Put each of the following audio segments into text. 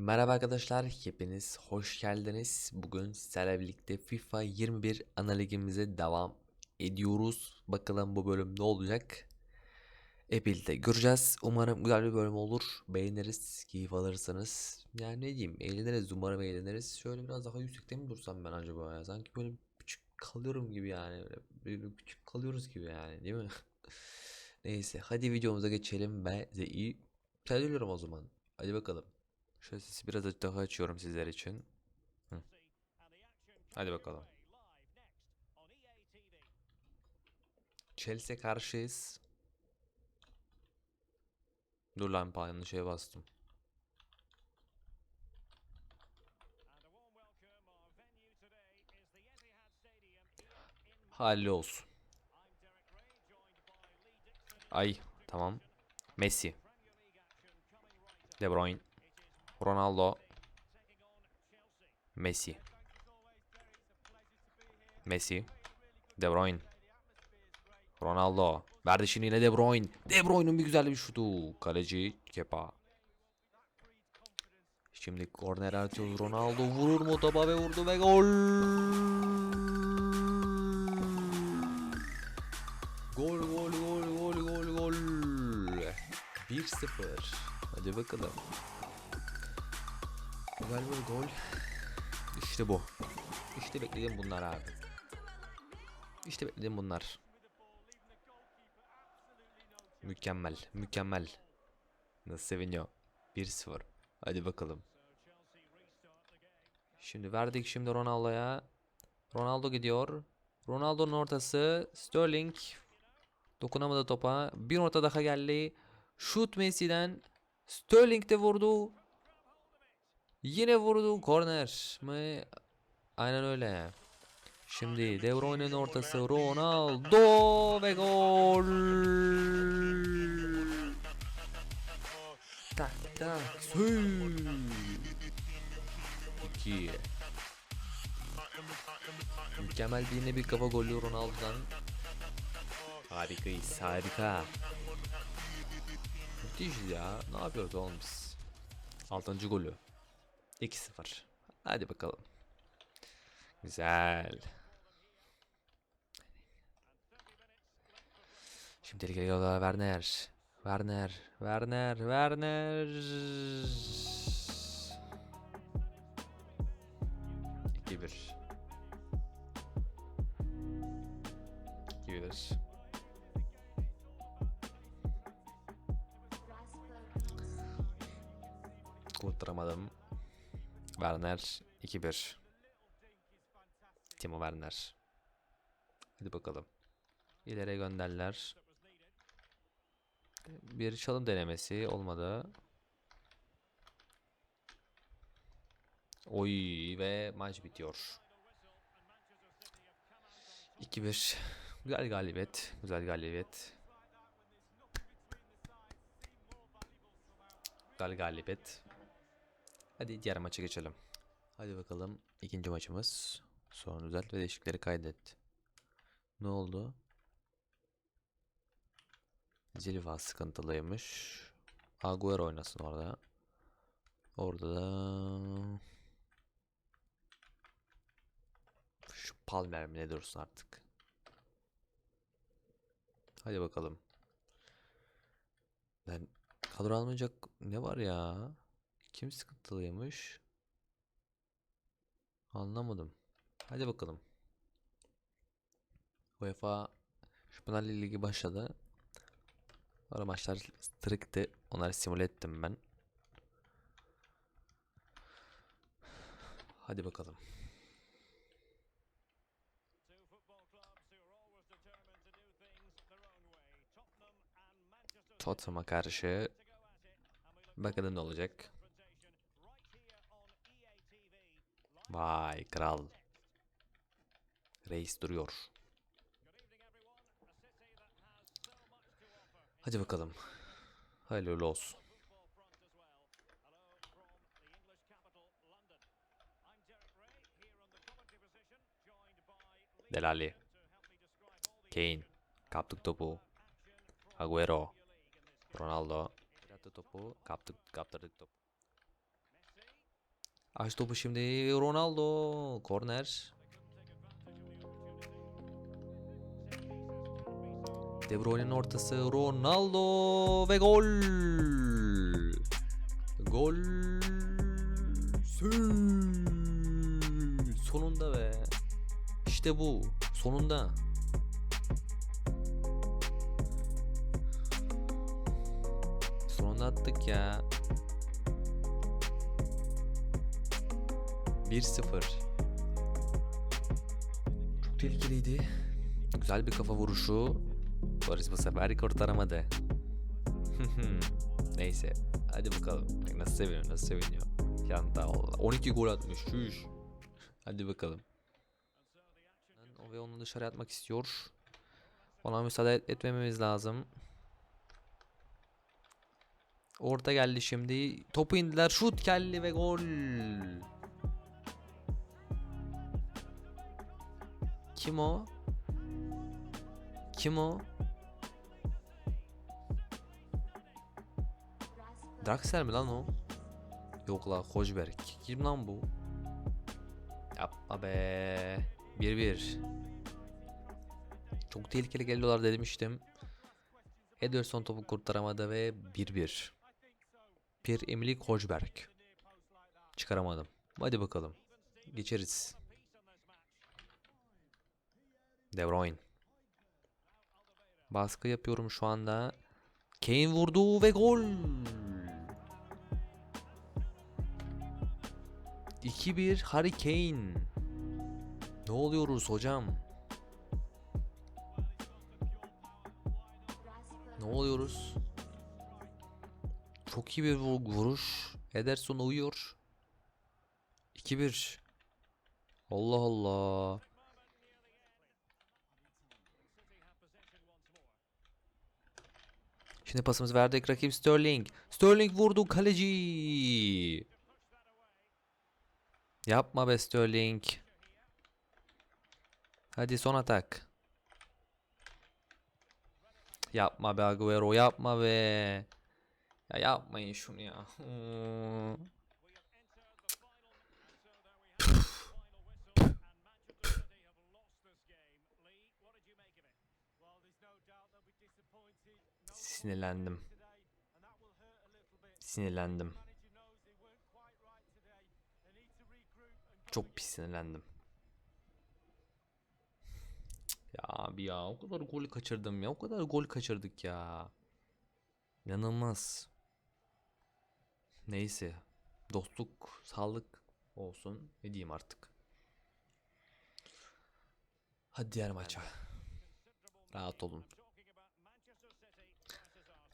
Merhaba arkadaşlar, hepiniz hoş geldiniz. Bugün sizlerle birlikte FIFA 21 analigimize devam ediyoruz. Bakalım bu bölüm ne olacak? Hep birlikte göreceğiz. Umarım güzel bir bölüm olur. Beğeniriz, keyif alırsanız. Yani ne diyeyim, eğleniriz, umarım eğleniriz. Şöyle biraz daha yüksekte mi dursam ben acaba ya? Sanki böyle küçük kalıyorum gibi yani. Böyle küçük kalıyoruz gibi yani, değil mi? Neyse, hadi videomuza geçelim ve size iyi söylüyorum o zaman. Hadi bakalım. Sesi biraz daha açıyorum sizler için. Hı. Hadi bakalım. Chelsea karşıyız. Dur lan yanlış şeye bastım. Halli olsun. Ay tamam. Messi. De Bruyne. Ronaldo. Messi. Messi. De Bruyne. Ronaldo. Verdi şimdi yine De Bruyne. De Bruyne'un bir güzel bir şutu. Kaleci Kepa. Şimdi korner atıyoruz. Ronaldo vurur mu topa ve vurdu ve gol. Gol gol gol gol gol gol. 1-0. Hadi bakalım. Güzel bir gol. İşte bu. İşte beklediğim bunlar abi. İşte beklediğim bunlar. Mükemmel, mükemmel. Nasıl seviniyor? 1-0. Hadi bakalım. Şimdi verdik şimdi Ronaldo'ya. Ronaldo gidiyor. Ronaldo'nun ortası. Sterling. Dokunamadı topa. Bir orta daha geldi. Şut Messi'den. Sterling de vurdu. Yine vurdu. Korner mı? Aynen öyle. Şimdi De Bruyne'nin ortası Ronaldo ve gol. Tak tak. Sü. İki. Mükemmel bir yine bir kafa golü Ronaldo'dan. Harikayız harika. Müthişiz ya. Ne yapıyoruz oğlum biz? 6. golü. 2-0. Hadi bakalım. Güzel. Şimdi tehlikeli yola Werner. Werner. Werner. Werner. 2-1. 2-1. Kurtaramadım. Werner 2-1. Timo Werner. Hadi bakalım. İleri gönderler. Bir çalım denemesi olmadı. Oy ve maç bitiyor. 2-1. Güzel galibiyet. Güzel galibiyet. Güzel galibiyet. Hadi diğer maça geçelim. Hadi bakalım ikinci maçımız. Sonra düzelt ve değişiklikleri kaydet. Ne oldu? Zilva sıkıntılıymış. Agüero oynasın orada. Orada da şu Palmer mi ne dursun artık. Hadi bakalım. Ben kadro almayacak ne var ya? Kim sıkıntılıymış? Anlamadım. Hadi bakalım. UEFA Şampiyonlar Ligi başladı. Ara maçlar strikti. Onları simüle ettim ben. Hadi bakalım. Tottenham'a karşı bakalım ne olacak. Vay kral. Reis duruyor. Hadi bakalım. Hayırlı olsun. Delali. Kane. Kaptık topu. Agüero. Ronaldo. Attı topu. Kaptık, kaptırdık topu. Aç topu şimdi Ronaldo. Korner. De Bruyne'nin ortası Ronaldo ve gol. Gol. Sonunda be. İşte bu. Sonunda. Sonunda attık ya. 1-0. Çok tehlikeliydi. Güzel bir kafa vuruşu. Boris bu sefer kurtaramadı. Neyse. Hadi bakalım. Bak Nasıl seviniyor, nasıl seviniyor. Yanda Allah. 12 gol atmış. Şuş. Hadi bakalım. O ve onu dışarı atmak istiyor. Ona müsaade et- etmememiz lazım. Orta geldi şimdi. Topu indiler. Şut geldi ve gol. Kim o? Kim o? Draxler mi lan o? Yok la Hojberg. Kim lan bu? Yapma be. 1-1. Çok tehlikeli geliyorlar demiştim. Ederson topu kurtaramadı ve 1-1. Pierre Emily Hojberg. Çıkaramadım. Hadi bakalım. Geçeriz. De Bruyne. Baskı yapıyorum şu anda. Kane vurdu ve gol. 2-1 Harry Kane. Ne oluyoruz hocam? Ne oluyoruz? Çok iyi bir vu- vuruş. Ederson uyuyor. 2-1. Allah Allah. Şimdi pasımızı verdik rakip Sterling. Sterling vurdu kaleci. Yapma be Sterling. Hadi son atak. Yapma be Agüero yapma be. Ya yapmayın şunu ya. Sinirlendim. Sinirlendim. Çok pis sinirlendim. Ya abi ya o kadar gol kaçırdım ya. O kadar gol kaçırdık ya. İnanılmaz. Neyse. Dostluk, sağlık olsun. Ne diyeyim artık. Hadi diğer maça. Rahat olun.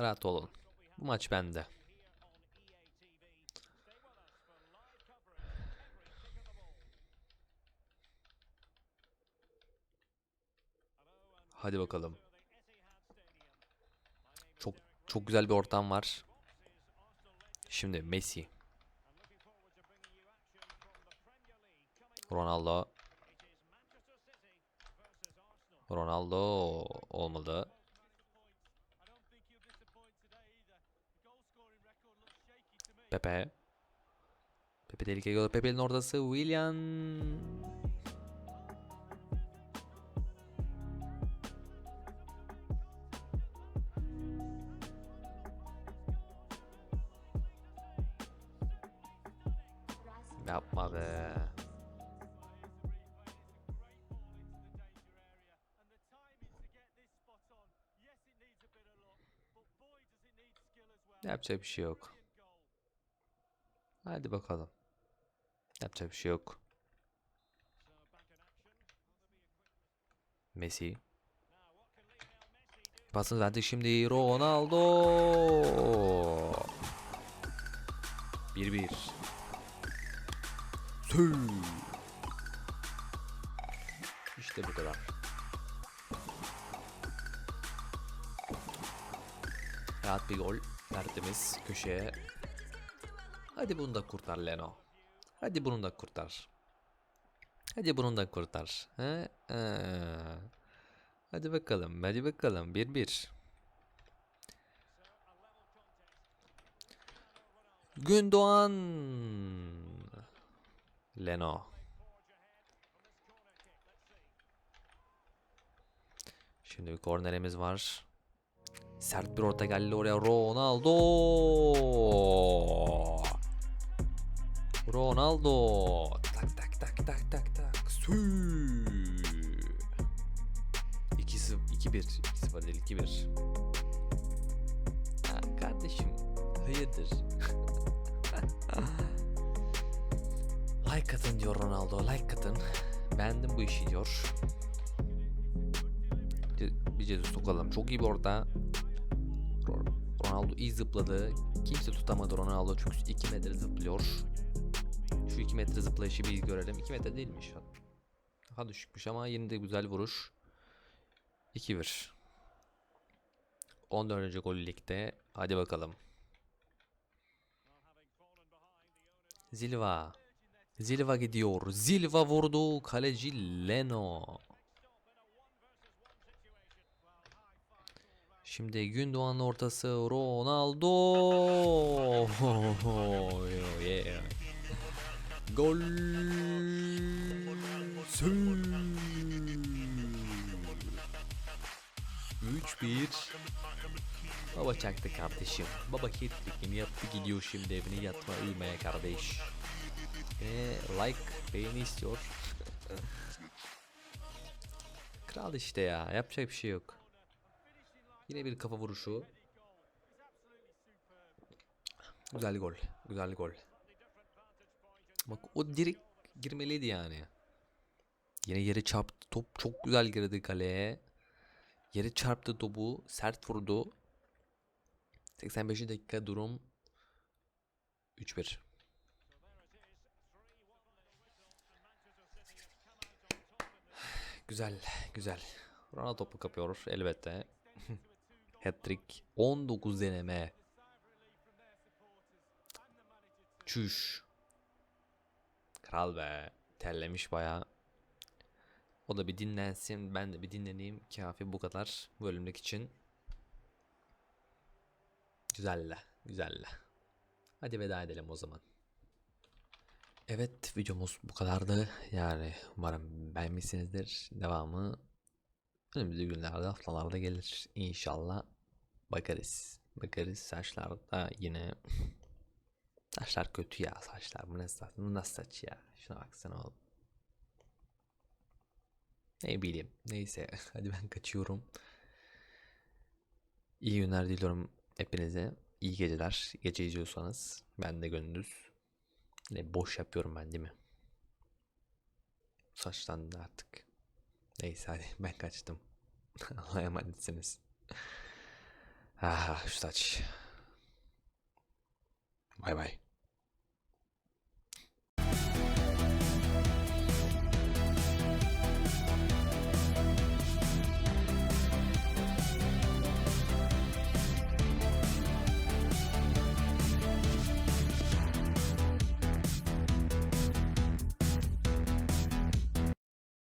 Rahat olun. Bu maç bende. Hadi bakalım. Çok çok güzel bir ortam var. Şimdi Messi. Ronaldo. Ronaldo olmadı. Pepe. Pepe tehlikeli geliyor. Pepe'nin ortası William. Yapma be. Yapacak bir şey yok. Hadi bakalım. Yapacak bir şey yok. Messi. Pasını verdik şimdi Ronaldo. 1-1. Tüh. İşte bu kadar. Rahat bir gol. Tertemiz köşeye. Hadi bunu da kurtar Leno. Hadi bunu da kurtar. Hadi bunu da kurtar. He? He. Hadi bakalım. Hadi bakalım. 1-1. Gündoğan. Leno. Şimdi bir kornerimiz var. Sert bir orta geldi oraya Ronaldo. Ronaldo. Tak tak tak tak tak tak. Sü. 2-0 2-1 2-0 değil 2-1. Ha, kardeşim hayırdır? like atın diyor Ronaldo like atın. Beğendim bu işi diyor. Bir Jesus sokalım. Çok iyi bir orta. Ro- Ronaldo iyi zıpladı. Kimse tutamadı Ronaldo çünkü 2 metre zıplıyor. Şu 2 metre zıplayışı bir görelim. 2 metre değilmiş. Daha düşükmüş ama yine de güzel vuruş. 2-1. 14. gol ligde. Hadi bakalım. Zilva. Zilva gidiyor. Zilva vurdu. Kaleci Leno. Şimdi Gündoğan'ın ortası Ronaldo. Yeah. Gol. Sü. 3-1. Baba çaktı kardeşim. Baba hat yaptı gidiyor şimdi evine yatma uyumaya kardeş. Yine like beğeni istiyor. Kral işte ya yapacak bir şey yok. Yine bir kafa vuruşu. Güzel gol. Güzel gol. Bak o direkt girmeliydi yani. Yine yere çarptı top. Çok güzel girdi kaleye. Yere çarptı topu. Sert vurdu. 85. dakika durum 3-1. Güzel, güzel. Ronaldo topu kapıyor elbette. Hat-trick 19 deneme. Çüş. Kral be. Terlemiş baya. O da bir dinlensin. Ben de bir dinleneyim. Kafi bu kadar. Bu bölümlük için. Güzelle. Güzelle. Hadi veda edelim o zaman. Evet videomuz bu kadardı. Yani umarım beğenmişsinizdir. Devamı önümüzdeki günlerde haftalarda gelir. İnşallah bakarız. Bakarız saçlarda yine saçlar kötü ya saçlar. Bu ne saç? Bu nasıl saç ya? Şuna baksana oğlum. Ne bileyim. Neyse. Hadi ben kaçıyorum. İyi günler diliyorum hepinize. İyi geceler. Gece izliyorsanız. Ben de gündüz. Yine boş yapıyorum ben değil mi? Saçtan da artık. Neyse hadi ben kaçtım. Allah'a emanetsiniz. Ah şu saç. Bay bay.